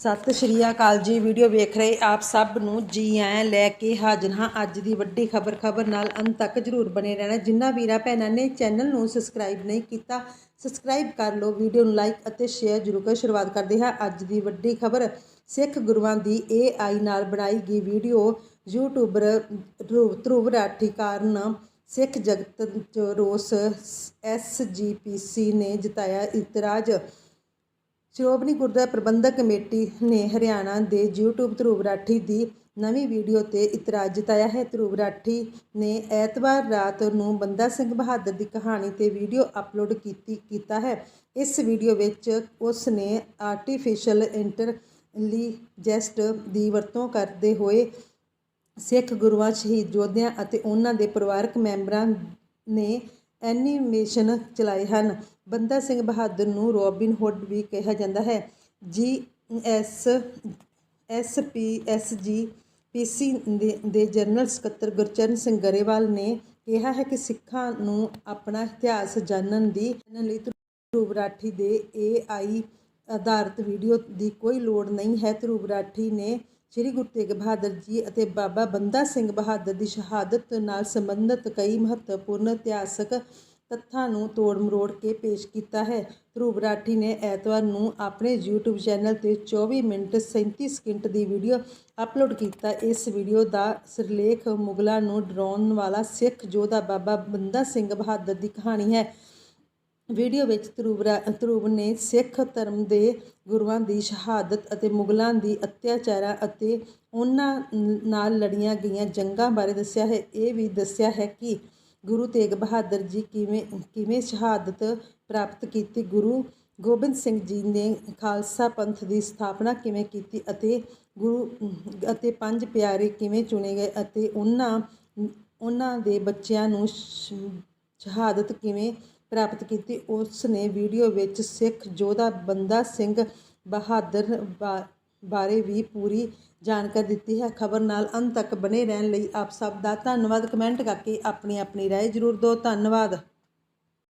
ਸਤਿ ਸ਼੍ਰੀ ਅਕਾਲ ਜੀ, ਵੀਡੀਓ ਵੇਖ ਰਹੇ ਆਪ ਸਭ ਨੂੰ। ਜੀ ਆਇਆਂ ਲੈ ਕੇ ਹਾਜ਼ਰ ਹਾਂ ਅੱਜ ਦੀ ਵੱਡੀ ਖਬਰ। ਖਬਰ ਨਾਲ ਅੰਤ ਤੱਕ ਜਰੂਰ ਬਣੇ ਰਹਿਣਾ। ਜਿਨ੍ਹਾਂ ਵੀਰਾ ਭੈਣਾਂ ਨੇ ਚੈਨਲ ਨੂੰ ਸਬਸਕ੍ਰਾਈਬ ਨਹੀਂ ਕੀਤਾ, ਸਬਸਕ੍ਰਾਈਬ ਕਰ ਲਓ, ਵੀਡੀਓ ਨੂੰ ਲਾਈਕ ਅਤੇ ਸ਼ੇਅਰ ਜ਼ਰੂਰ ਕਰ। ਸ਼ੁਰੂਆਤ ਕਰਦੇ ਹਾਂ ਅੱਜ ਦੀ ਵੱਡੀ ਖਬਰ। ਸਿੱਖ ਗੁਰੂਆਂ ਦੀ AI ਨਾਲ ਬਣਾਈ ਗਈ ਵੀਡੀਓ ਯੂਟਿਊਬਰ ਧਰੁਵ ਧਰੁਵ ਰਾਠੀ ਕਾਰਨ ਸਿੱਖ ਜਗਤ 'ਚ ਰੋਸ ਐਸਜੀਪੀਸੀ ਨੇ ਜਤਾਇਆ ਇਤਰਾਜ਼। ਸ਼੍ਰੋਮਣੀ ਗੁਰਦੁਆਰਾ ਪ੍ਰਬੰਧਕ ਕਮੇਟੀ ਨੇ ਹਰਿਆਣਾ ਦੇ YouTube ਧਰੁਵ ਰਾਠੀ ਦੀ ਨਵੀਂ ਵੀਡੀਓ ਤੇ ਇਤਰਾਜ਼ ਜਤਾਇਆ ਹੈ। ਧਰੁਵ ਰਾਠੀ ਨੇ ਐਤਵਾਰ ਰਾਤ ਨੂੰ ਬੰਦਾ ਸਿੰਘ ਬਹਾਦਰ ਦੀ ਕਹਾਣੀ ਤੇ ਵੀਡੀਓ ਅਪਲੋਡ ਕੀਤੀ, ਕੀਤਾ ਹੈ। ਇਸ ਵੀਡੀਓ ਵਿੱਚ ਉਸ ਨੇ ਆਰਟੀਫੀਸ਼ੀਅਲ ਇੰਟੈਲੀਜੈਂਸ ਦੀ ਵਰਤੋਂ ਕਰਦੇ ਹੋਏ ਸਿੱਖ ਗੁਰੂਆਂ, ਸ਼ਹੀਦ ਯੋਧਿਆਂ ਅਤੇ ਉਹਨਾਂ ਦੇ ਪਰਿਵਾਰਕ ਮੈਂਬਰਾਂ ਨੇ ਐਨੀਮੇਸ਼ਨ ਚਲਾਏ ਹਨ। ਬੰਦਾ ਸਿੰਘ ਬਹਾਦਰ ਨੂੰ ਰੋਬਿਨ ਹੁੱਡ ਵੀ ਕਿਹਾ ਜਾਂਦਾ ਹੈ। G S S P S ਜੀ ਪੀਸੀ ਦੇ ਦੇ ਜਨਰਲ ਸਕੱਤਰ ਗੁਰਚਰਨ ਸਿੰਘ ਗਰੇਵਾਲ ਨੇ ਕਿਹਾ ਹੈ ਕਿ ਸਿੱਖਾਂ ਨੂੰ ਆਪਣਾ ਇਤਿਹਾਸ ਜਾਣਨ ਦੀ, ਜਾਣਨ ਲਈ ਧਰੁਵ ਰਾਠੀ ਦੇ AI ਆਧਾਰਿਤ ਵੀਡੀਓ ਦੀ ਕੋਈ ਲੋੜ ਨਹੀਂ ਹੈ। ਧਰੂਬਰਾਠੀ ਨੇ ਸ੍ਰੀ ਗੁਰੂ ਤੇਗ ਬਹਾਦਰ ਜੀ ਅਤੇ ਬਾਬਾ ਬੰਦਾ ਸਿੰਘ ਬਹਾਦਰ ਦੀ ਸ਼ਹਾਦਤ ਨਾਲ ਸੰਬੰਧਿਤ ਕਈ ਮਹੱਤਵਪੂਰਨ ਇਤਿਹਾਸਕ ਤੱਥਾਂ ਨੂੰ ਤੋੜ ਮਰੋੜ ਕੇ ਪੇਸ਼ ਕੀਤਾ ਹੈ। ਧਰੁਵ ਰਾਠੀ ਨੇ ਐਤਵਾਰ ਨੂੰ ਆਪਣੇ YouTube ਚੈਨਲ ਤੇ 24 ਮਿੰਟ 37 ਸਕਿੰਟ ਦੀ ਵੀਡੀਓ ਅਪਲੋਡ ਕੀਤਾ। ਇਸ ਵੀਡੀਓ ਦਾ ਸਿਰਲੇਖ ਮੁਗਲਾਂ ਨੂੰ ਡਰਾਉਣ ਵਾਲਾ ਸਿੱਖ ਯੋਧਾ ਬਾਬਾ ਬੰਦਾ ਸਿੰਘ ਬਹਾਦਰ ਦੀ ਕਹਾਣੀ ਹੈ। ਵੀਡੀਓ ਵਿੱਚ ਧਰੂਵਰਾ ਧਰੂਵ ਨੇ ਸਿੱਖ ਧਰਮ ਦੇ ਗੁਰੂਆਂ ਦੀ ਸ਼ਹਾਦਤ ਅਤੇ ਮੁਗਲਾਂ ਦੀ ਅਤਿਆਚਾਰਾਂ ਅਤੇ ਉਹਨਾਂ ਨਾਲ ਲੜੀਆਂ ਗਈਆਂ ਜੰਗਾਂ ਬਾਰੇ ਦੱਸਿਆ ਹੈ। ਇਹ ਵੀ ਦੱਸਿਆ ਹੈ ਕਿ ਗੁਰੂ ਤੇਗ ਬਹਾਦਰ ਜੀ ਕਿਵੇਂ ਕਿਵੇਂ ਸ਼ਹਾਦਤ ਪ੍ਰਾਪਤ ਕੀਤੀ, ਗੁਰੂ ਗੋਬਿੰਦ ਸਿੰਘ ਜੀ ਨੇ ਖਾਲਸਾ ਪੰਥ ਦੀ ਸਥਾਪਨਾ ਕਿਵੇਂ ਕੀਤੀ ਅਤੇ ਗੁਰੂ ਅਤੇ ਪੰਜ ਪਿਆਰੇ ਕਿਵੇਂ ਚੁਣੇ ਗਏ ਅਤੇ ਉਹਨਾਂ ਉਹਨਾਂ ਦੇ ਬੱਚਿਆਂ ਨੂੰ ਸ਼ਹਾਦਤ ਕਿਵੇਂ ਪ੍ਰਾਪਤ ਕੀਤੀ। ਉਸ ਨੇ ਵੀਡੀਓ ਵਿੱਚ ਸਿੱਖ ਯੋਧਾ ਬੰਦਾ ਸਿੰਘ ਬਹਾਦਰ ਬਾ- ਬਾਰੇ ਵੀ ਪੂਰੀ ਜਾਣਕਾਰੀ ਦਿੱਤੀ ਹੈ। ਖਬਰ ਨਾਲ ਅੰਤ ਤੱਕ ਬਨੇ ਰਹਿਣ ਲਈ ਆਪ ਸਭ ਦਾ ਧੰਨਵਾਦ। ਕਮੈਂਟ ਕਰਕੇ ਆਪਣੀ ਆਪਣੀ ਰਾਏ ਜ਼ਰੂਰ ਦਿਓ। ਧੰਨਵਾਦ।